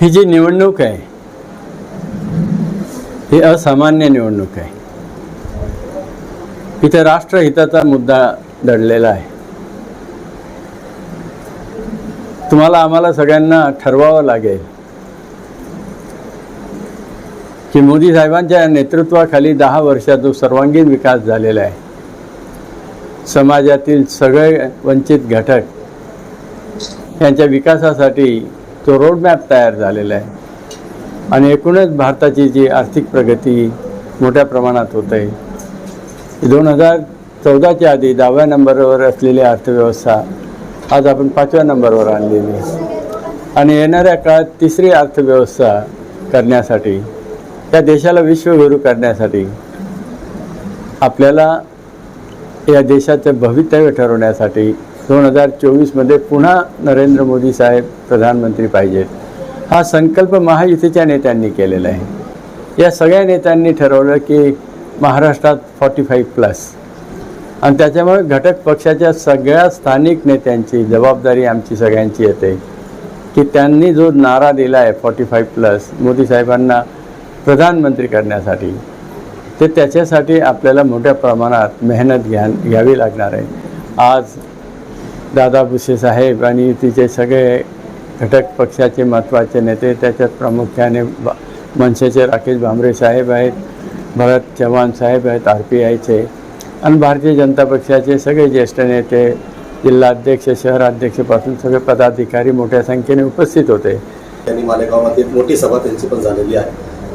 ही जी निवडणूक आहे ही असामान्य निवडणूक आहे. इथे राष्ट्रहिताचा मुद्दा दडलेला आहे. तुम्हाला आम्हाला सगळ्यांना ठरवावं लागेल की मोदी साहेबांच्या नेतृत्वाखाली दहा वर्षात जो सर्वांगीण विकास झालेला आहे. समाजातील सगळे वंचित घटक यांच्या विकासासाठी तो रोडमॅप तयार झालेला आहे. आणि एकूणच भारताची जी आर्थिक प्रगती मोठ्या प्रमाणात होत आहे. दोन हजार चौदाच्या आधी दहाव्या नंबरवर असलेली अर्थव्यवस्था आज आपण पाचव्या नंबरवर आणलेली आहे. आणि येणाऱ्या काळात तिसरी अर्थव्यवस्था करण्यासाठी या देशाला विश्वगुरू करण्यासाठी आपल्याला या देशाचं भवितव्य ठरवण्यासाठी दोन हजार चोवीसमध्ये पुन्हा नरेंद्र मोदी साहेब प्रधानमंत्री पाहिजेत हा संकल्प महायुतीच्या नेत्यांनी केलेला आहे. या सगळ्या नेत्यांनी ठरवलं की महाराष्ट्रात फॉर्टी फाईव्ह प्लस आणि त्याच्यामुळे घटक पक्षाच्या सगळ्या स्थानिक नेत्यांची जबाबदारी आमची सगळ्यांची येते. की त्यांनी जो नारा दिला आहे फॉर्टी फाईव्ह प्लस मोदी साहेबांना प्रधानमंत्री करण्यासाठी ते त्याच्यासाठी आपल्याला मोठ्या प्रमाणात मेहनत घ्या घ्यावी लागणार आहे. आज दादा भुसे साहेब आणि युतीचे सगळे घटक पक्षाचे महत्त्वाचे नेते त्याच्यात प्रामुख्याने बा मनसेचे राकेश भांबरे साहेब आहेत भरत चव्हाण साहेब आहेत आर पी आयचे. आणि भारतीय जनता पक्षाचे सगळे ज्येष्ठ नेते जिल्हाध्यक्ष शहराध्यक्षपासून सगळे पदाधिकारी मोठ्या संख्येने उपस्थित होते. त्यांनी मालेगावमध्ये एक मोठी सभा त्यांची पण झालेली आहे.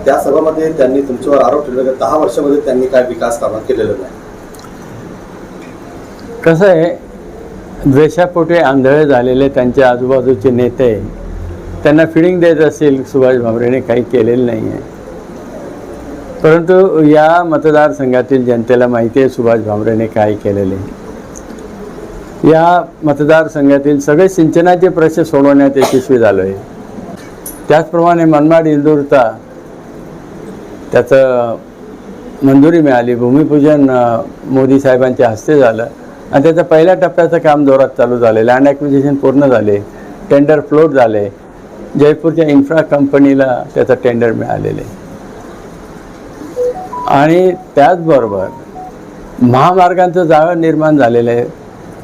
त्या सभामध्ये त्यांनी तुमच्यावर आरोप ठेवला की दहा वर्षामध्ये त्यांनी काय विकास कामं केलेलं नाही. कसं आहे द्वेषापोटे आंधळे झालेले त्यांच्या आजूबाजूचे नेते त्यांना फिडिंग देत असतील सुभाष भामरेने काही केलेलं नाही आहे परंतु या मतदारसंघातील जनतेला माहिती आहे सुभाष भामरेने काय केलेले. या मतदारसंघातील सगळे सिंचनाचे प्रश्न सोडवण्यात यशस्वी झालो आहे त्याचप्रमाणे मनमाड इंदूरचा त्याचं मंजुरी मिळाली. भूमिपूजन मोदी साहेबांच्या हस्ते झालं. आणि त्याचं पहिल्या टप्प्याचं काम जोरात चालू झालं लँड ॲक्विजिशन पूर्ण झाले. टेंडर फ्लोट झाले. जयपूरच्या इन्फ्रा कंपनीला त्याचं टेंडर मिळालेलं आहे. आणि त्याचबरोबर महामार्गांचं जाळं निर्माण झालेलं आहे.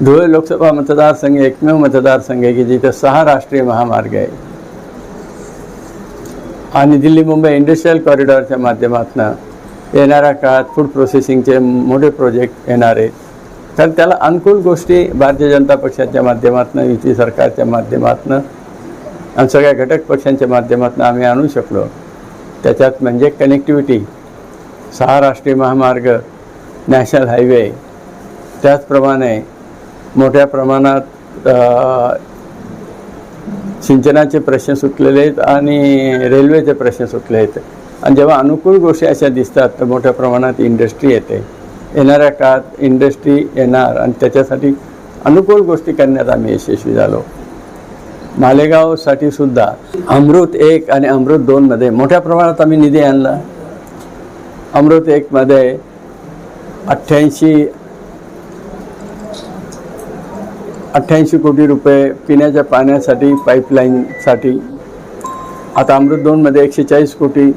धुळे लोकसभा मतदारसंघ एकमेव मतदारसंघ आहे की जिथं सहा राष्ट्रीय महामार्ग आहे. आणि दिल्ली मुंबई इंडस्ट्रीयल कॉरिडॉरच्या माध्यमातून येणाऱ्या काळात फूड प्रोसेसिंगचे मोठे प्रोजेक्ट येणार आहेत तर त्याला अनुकूल गोष्टी भारतीय जनता पक्षाच्या माध्यमातून युती सरकारच्या माध्यमातून आणि सगळ्या घटक पक्षांच्या माध्यमातून आम्ही आणू शकलो. त्याच्यात म्हणजे कनेक्टिव्हिटी सहा राष्ट्रीय महामार्ग नॅशनल हायवे त्याचप्रमाणे मोठ्या प्रमाणात सिंचनाचे प्रश्न सुटलेले आहेत आणि रेल्वेचे प्रश्न सुटले आहेत. आणि जेव्हा अनुकूल गोष्टी अशा दिसतात तर मोठ्या प्रमाणात इंडस्ट्री येते. येणाऱ्या काळात इंडस्ट्री येणार आणि त्याच्यासाठी अनुकूल गोष्टी करण्यात आम्ही यशस्वी झालो. मालेगावसाठी सुद्धा अमृत एक आणि अमृत दोनमध्ये मोठ्या प्रमाणात आम्ही निधी आणला. अमृत एकमध्ये अठ्ठ्याऐंशी अठ्ठ्याऐंशी कोटी रुपये पिण्याच्या पाण्यासाठी पाईपलाईनसाठी. आता अमृत दोनमध्ये एकशे चाळीस कोटी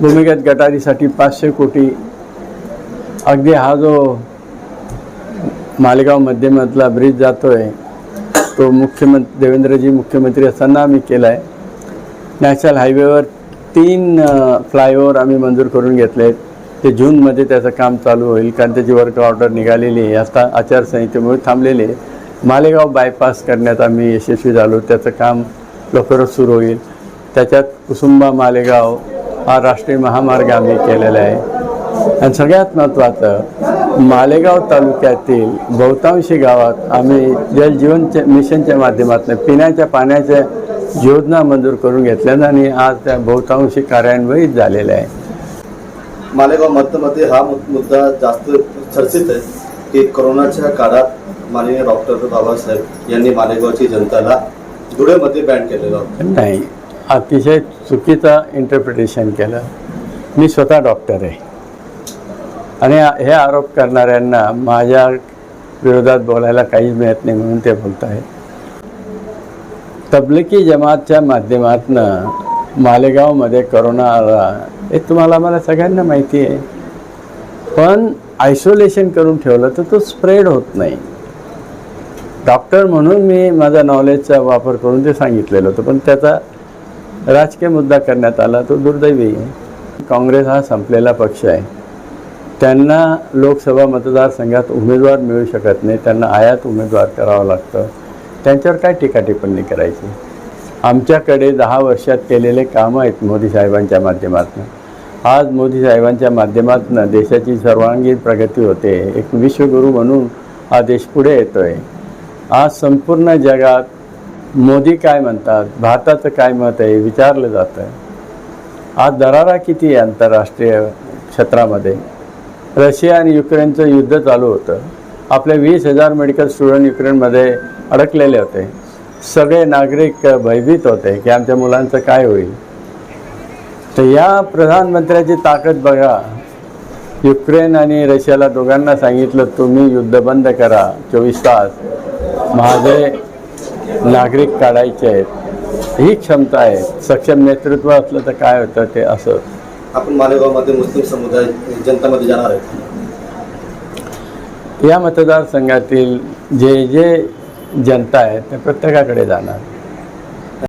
भूमिगत गटारीसाठी पाचशे कोटी. अगदी हा जो मालेगाव मध्यमधला ब्रिज जातो आहे तो मुख्यमंत्री देवेंद्रजी मुख्यमंत्री असताना आम्ही केला आहे नॅशनल हायवेवर तीन फ्लायओव्हर आम्ही मंजूर करून घेतले आहेत ते जूनमध्ये त्याचं काम चालू होईल कारण त्याची वर्क ऑर्डर निघालेली आहे आता आचारसंहितेमुळे थांबलेली आहे. मालेगाव बायपास करण्यात आम्ही यशस्वी झालो त्याचं काम लवकरच सुरू होईल. त्याच्यात कुसुंबा मालेगाव हा राष्ट्रीय महामार्ग आम्ही केलेला आहे. आणि सगळ्यात महत्त्वाचं मालेगाव तालुक्यातील बहुतांशी गावात आम्ही जलजीवनच्या मिशनच्या माध्यमातून पिण्याच्या पाण्याच्या योजना मंजूर करून घेतल्या आणि आज त्या बहुतांशी कार्यान्वित झालेल्या आहे मालेगाव मध्यमध्ये हा मुद्दा जास्त चर्चित आहे की कोरोनाच्या काळात माननीय डॉक्टर बाबासाहेब यांनी मालेगावची जनताला धुळेमध्ये बॅन केलेलं होतं. नाही अतिशय चुकीचं इंटरप्रिटेशन केलं. मी स्वतः डॉक्टर आहे. आणि हे आरोप करणाऱ्यांना माझ्या विरोधात बोलायला काहीच मिळत नाही म्हणून ते बोलत आहेत तबलिकी जमातच्या माध्यमातनं मालेगावमध्ये करोना आला हे तुम्हाला मला सगळ्यांना माहिती आहे. पण आयसोलेशन करून ठेवलं तर तो स्प्रेड होत नाही. डॉक्टर म्हणून मी माझा नॉलेजचा वापर करून ते सांगितलेलं होतं पण त्याचा राजकीय मुद्दा करण्यात आला तो दुर्दैवी आहे. काँग्रेस हा संपलेला पक्ष आहे. त्यांना लोकसभा मतदारसंघात उमेदवार मिळू शकत नाही. त्यांना आयात उमेदवार करावं लागतं. त्यांच्यावर काय टीका टिप्पणी करायची? आमच्याकडे दहा वर्षात केलेले कामं आहेत मोदी साहेबांच्या माध्यमातून. आज मोदी साहेबांच्या माध्यमातून देशाची सर्वांगीण प्रगती होते. एक विश्वगुरू म्हणून हा देश पुढे येतो आहे आज संपूर्ण जगात मोदी काय म्हणतात? भारताचं काय मत आहे? विचारलं जातं आज दरारा किती आहे आंतरराष्ट्रीय क्षेत्रामध्ये? रशिया आणि युक्रेनचं युद्ध चालू होतं. आपले वीस हजार मेडिकल स्टुडंट युक्रेनमध्ये अडकलेले होते. सगळे नागरिक भयभीत होते की आमच्या मुलांचं काय होईल. तर या प्रधानमंत्र्याची ताकद बघा. युक्रेन आणि रशियाला दोघांना सांगितलं तुम्ही युद्ध बंद करा चोवीस तास. माझे नागरिक काढायचे आहेत. ही क्षमता आहे. सक्षम नेतृत्व असलं तर काय होतं ते असं. आपण मालेगावमध्ये मुस्लिम समुदाय जनतामध्ये जाणार आहे. या मतदारसंघातील जे जे जनता आहे ते प्रत्येकाकडे जाणार.